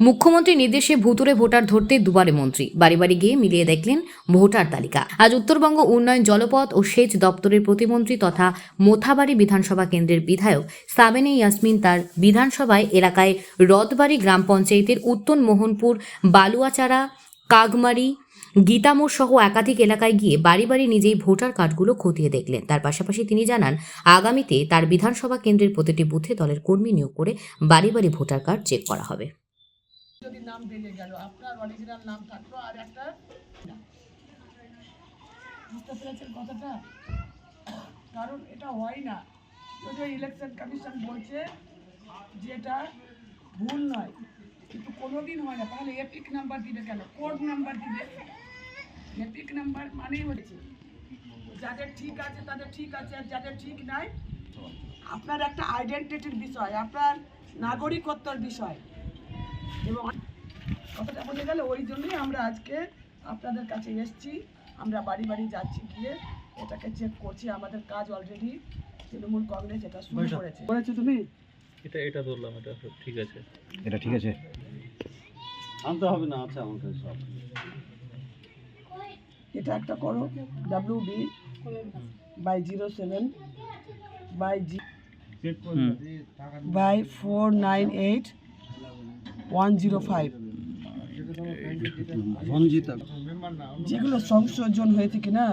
মুখ্যমন্ত্রীর নির্দেশে ভুতুরে ভোটার ধরতে দুবারে মন্ত্রী। বাড়ি বাড়ি গিয়ে মিলিয়ে দেখলেন ভোটার তালিকা। আজ উত্তরবঙ্গ উন্নয়ন জলপথ ও সেচ দপ্তরের প্রতিমন্ত্রী তথা মোথাবাড়ি বিধানসভা কেন্দ্রের বিধায়ক সাবেনে ইয়াসমিন তার বিধানসভায় এলাকায় রথবাড়ি গ্রাম পঞ্চায়েতের উত্তন মোহনপুর বালুয়াচারা কাগমারি, গীতামোড় সহ একাধিক এলাকায় গিয়ে বাড়ি বাড়ি নিজেই ভোটার কার্ডগুলো খতিয়ে দেখলেন। তার পাশাপাশি তিনি জানান, আগামীতে তার বিধানসভা কেন্দ্রের প্রতিটি বুথে দলের কর্মী নিয়োগ করে বাড়ি বাড়ি ভোটার কার্ড চেক করা হবে। নাম বেরিয়ে গেল। আপনার অরিজিনাল নাম থাকল আর একটা বুঝতে পেরেছেন কথাটা? কারণ এটা হয় না। যদিও ইলেকশন কমিশন বলছে যে এটা ভুল নয়, কিন্তু কোনোদিন হয় না। তাহলে এপিক নাম্বার দিবে কেন? কোড নাম্বার দিবে। এপিক নাম্বার মানেই হচ্ছে যাদের ঠিক আছে তাদের ঠিক আছে আর যাদের ঠিক নাই, আপনার একটা আইডেন্টিটির বিষয়, আপনার নাগরিকত্বর বিষয়। এবং কথাটা বলে গেল ওই জন্যই আমরা আজকে আপনাদের কাছে এসেছি। আমরা বাড়ি বাড়ি যাচ্ছি গিয়ে এটাকে চেক করছি। আমাদের কাজ অলরেডি তৃণমূল কংগ্রেস এটা শুরু করেছে। করেছ তুমি? এটা এটা ধরলাম এটা ঠিক আছে। এটা ঠিক আছে। আনতে হবে না আছে আমার কাছে সব। এটা একটা করো W B by zero seven by G by four nine eight one zero five Ranjita. যেগুলো সংশোধন হয়েছে কিনা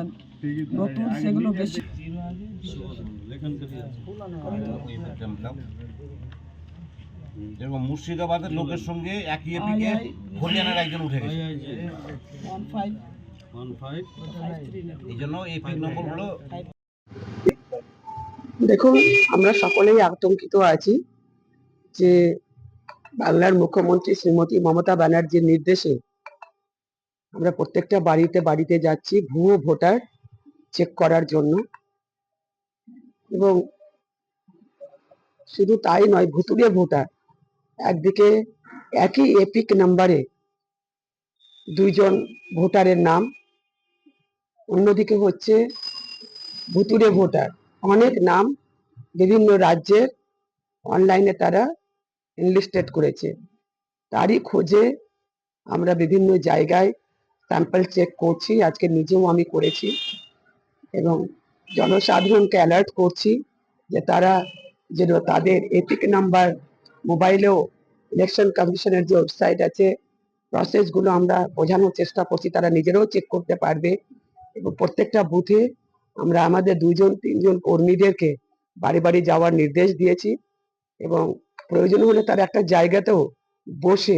নতুন সেগুলো বেশি। যেরকম মুর্শিদাবাদের লোকের সঙ্গে একই এপিকে হরিয়ানার একজন উঠে গেছে। এই জন্য এপিক নম্বরগুলো দেখুন আমরা সকলেই আতঙ্কিত আছি যে বাংলার মুখ্যমন্ত্রী শ্রীমতী মমতা ব্যানার্জির নির্দেশে আমরা প্রত্যেকটা বাড়িতে বাড়িতে যাচ্ছি ভুয়ো ভোটার চেক করার জন্য। এবং শুধু তাই নয়, ভুতুড়ে ভোটার। একদিকে একই এপিক নাম্বারে দুইজন ভোটারের নাম, অন্যদিকে হচ্ছে ভুতুড়ে ভোটার। অনেক নাম বিভিন্ন রাজ্যের অনলাইনে তারা এনলিস্টেড করেছে। তারই খোঁজে আমরা বিভিন্ন জায়গায় স্যাম্পল চেক করছি, আজকে নিজেও আমি করেছি এবং জনসাধারণকে অ্যালার্ট করছি যে তারা যেন তাদের এপিক নাম্বার মোবাইলেও ইলেকশন কমিশনের যে ওয়েবসাইট আছে প্রসেসগুলো আমরা বোঝানোর চেষ্টা করছি, তারা নিজেরাও চেক করতে পারবে এবং প্রত্যেকটা বুথে আমরা আমাদের দুজন তিনজন কর্মীদেরকে বাড়ি বাড়ি যাওয়ার নির্দেশ দিয়েছি এবং প্রয়োজন হলে তার একটা জায়গাতেও বসে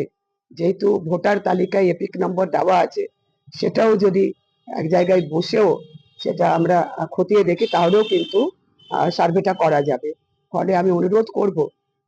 যেহেতু ভোটার তালিকায় এপিক নম্বর দেওয়া আছে সেটাও যদি এক জায়গায় বসেও সেটা আমরা খতিয়ে দেখি তাহলেও কিন্তু সার্ভেটা করা যাবে। ফলে আমি অনুরোধ করব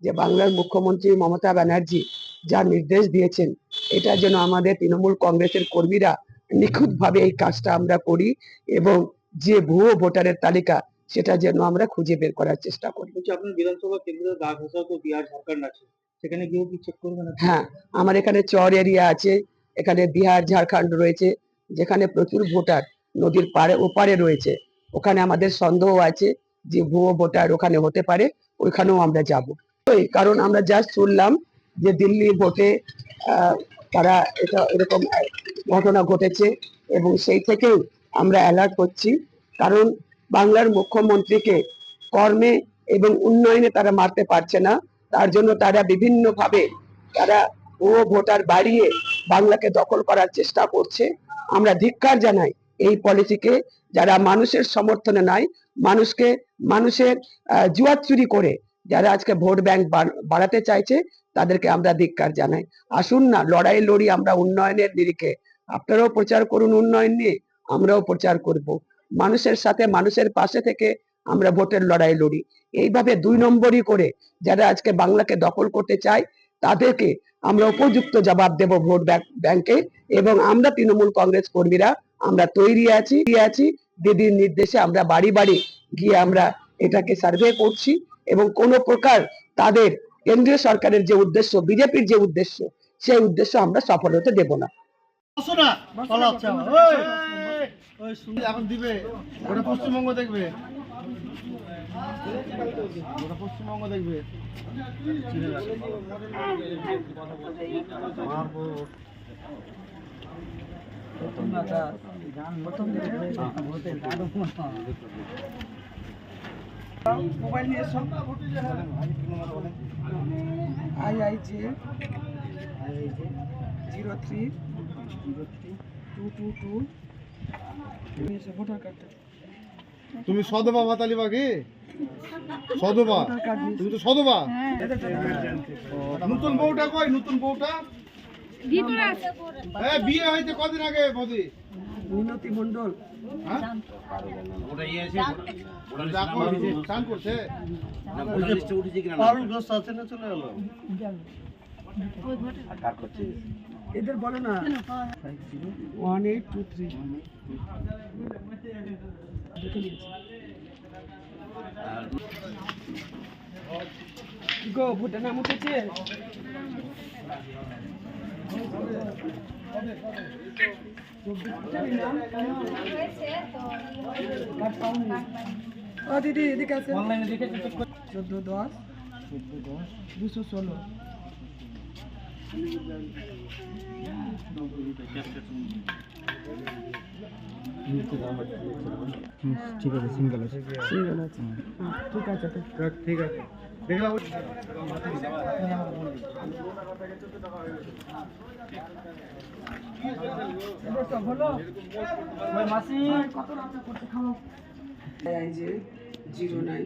যে বাংলার মুখ্যমন্ত্রী মমতা ব্যানার্জি যা নির্দেশ দিয়েছেন এটা যেন আমাদের তৃণমূল কংগ্রেসের কর্মীরা নিখুঁতভাবে এই কাজটা আমরা করি এবং যে ভুয়ো ভোটারের তালিকা সেটা যেন আমরা খুঁজে বের করার চেষ্টা করি। আপনার বিধানসভা কেন্দ্রের দাগ তো বিহার ঝাড়খণ্ড আছে সেখানে গিয়েও কি চেক করবেন হ্যাঁ আমার এখানে চর এরিয়া আছে এখানে বিহার, ঝাড়খণ্ড রয়েছে, যেখানে প্রচুর ভোটার নদীর পাড়ে ওপারে রয়েছে। ওখানে আমাদের সন্দেহ আছে যে ভুয়ো ভোটার ওখানে হতে পারে, ওইখানেও আমরা যাব। ওই কারণ আমরা জাস্ট শুনলাম যে দিল্লি ভোটে তারা এটা এরকম ঘটনা ঘটেছে এবং সেই থেকেই আমরা অ্যালার্ট করছি। কারণ বাংলার মুখ্যমন্ত্রীকে কর্মে এবং উন্নয়নে তারা মারতে পারছে না। তার জন্য তারা বিভিন্নভাবে তারা ভুয়ো ভোটার বাড়িয়ে বাংলাকে দখল করার চেষ্টা করছে। আমরা ধিক্কার জানাই এই পলিসিকে, যারা মানুষের সমর্থনে নাই মানুষকে, মানুষের জুয়ার চুরি করে, যারা আজকে ভোট ব্যাংক বাড়াতে চাইছে, তাদেরকে আমরা ধিক্কার জানাই। আসুন না, লড়াই লড়ি আমরা উন্নয়নের নিরিখে। আপনারাও প্রচার করুন উন্নয়ন নিয়ে, আমরাও প্রচার করব। মানুষের সাথে, মানুষের পাশে থেকে আমরা ভোটের লড়াই লড়ি। এইভাবে দুই নম্বরই করে যারা আজকে বাংলাকে দখল করতে চায় তাদেরকে আমরা উপযুক্ত জবাব দেব ভোট ব্যাংক- ব্যাংকে এবং আমরা তৃণমূল কংগ্রেস কর্মীরা আমরা তৈরি আছি আছি। দিদির নির্দেশে আমরা বাড়ি বাড়ি গিয়ে আমরা এটাকে সার্ভে করছি এবং কোনো প্রকার তাদের কেন্দ্রীয় সরকারের যে উদ্দেশ্য বিজেপির যে উদ্দেশ্য সেই উদ্দেশ্য আমরা সফল হতে দেব না। এখন দিবে ওটা পশ্চিমবঙ্গ দেখবে। গোটা পশ্চিমবঙ্গ দেখবে। মোবাইল নিয়ে এসো I I J, zero three, two two two voter কার্ডটা তুমি সদবা ভাতালি বাগে সদবা? তুমি তো সদবা? নতুন বউটা কই? নতুন বউটা? হ্যাঁ বিয়ে হয়েছে কদিন আগে বদি? মিনতি মন্ডল হ্যাঁ? চলে গেল? এদের বলো না। One eight two three go voter নাম উঠেছে ও দিদি এদিকে আছে অনলাইনে দেখেছি চেক করে। চোদ্দ দশ। দুশো ষোলো। ঠিক আছে সিঙ্গেল আছে সিঙ্গেল আছে ঠিক আছে। ঠিক আছে দেখলাম zero nine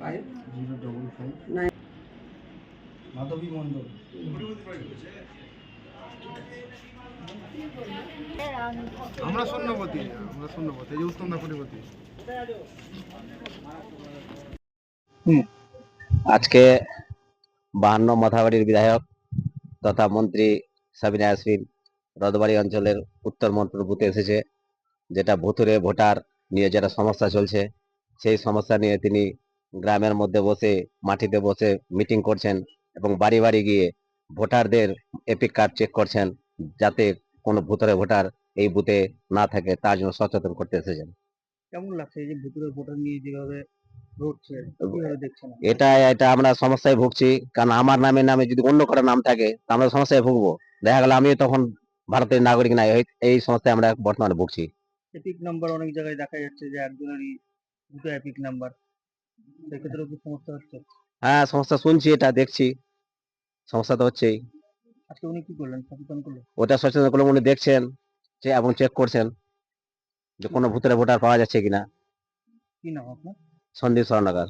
five zero five nine Madhabi Mondal. আমরা শূন্যপতি আমরা শূন্যপতি এই যে উত্তম দা কোটিপতি আজকে বাহান্ন মাথাবাড়ির বিধায়ক তথা মন্ত্রী সাবিনা ইয়াসমিন রদবাড়ি অঞ্চলের উত্তর মন্ত্র বুথে এসেছে যেটা ভুতুরে ভোটার নিয়ে যেটা সমস্যা চলছে সেই সমস্যা নিয়ে তিনি গ্রামের মধ্যে বসে মাটিতে বসে মিটিং করছেন। এবং বাড়ি বাড়ি গিয়ে ভোটারদের এপিক কার্ড চেক করছেন যাতে কোনো ভুতুরে ভোটার এই বুথে না থাকে তার জন্য সচেতন করতে এসেছেন। কেমন লাগছে এই যে ভুতুরে ভোটার নিয়ে যেভাবে এটা এটা আমরা সমস্যায় ভুগছি কারণ আমার নামে নামে যদি অন্য কারও নাম থাকে তা আমরা সমস্যায় ভুগবো। দেখা গেল আমিও তখন ভারতের নাগরিক নাই এই- এই সমস্যায় আমরা বর্তমানে ভুগছি। এপিক নাম্বার অনেক জায়গায় দেখা যাচ্ছে যে একজনেরই দুটো এপিক নাম্বার। সেক্ষেত্রেও কি সমস্যা হচ্ছে? হ্যাঁ সমস্যা শুনছি এটা দেখছি। সমস্যা তো হচ্ছেই। আজকে উনি কি করলেন? সচেতন করলেন? ওটা সচেতন করলেন উনি দেখছেন যে এবং চেক করছেন যে কোনো ভূতের ভোটার পাওয়া যাচ্ছে কিনা। কি নাম আপনার? সন্দীপ স্বর্ণকার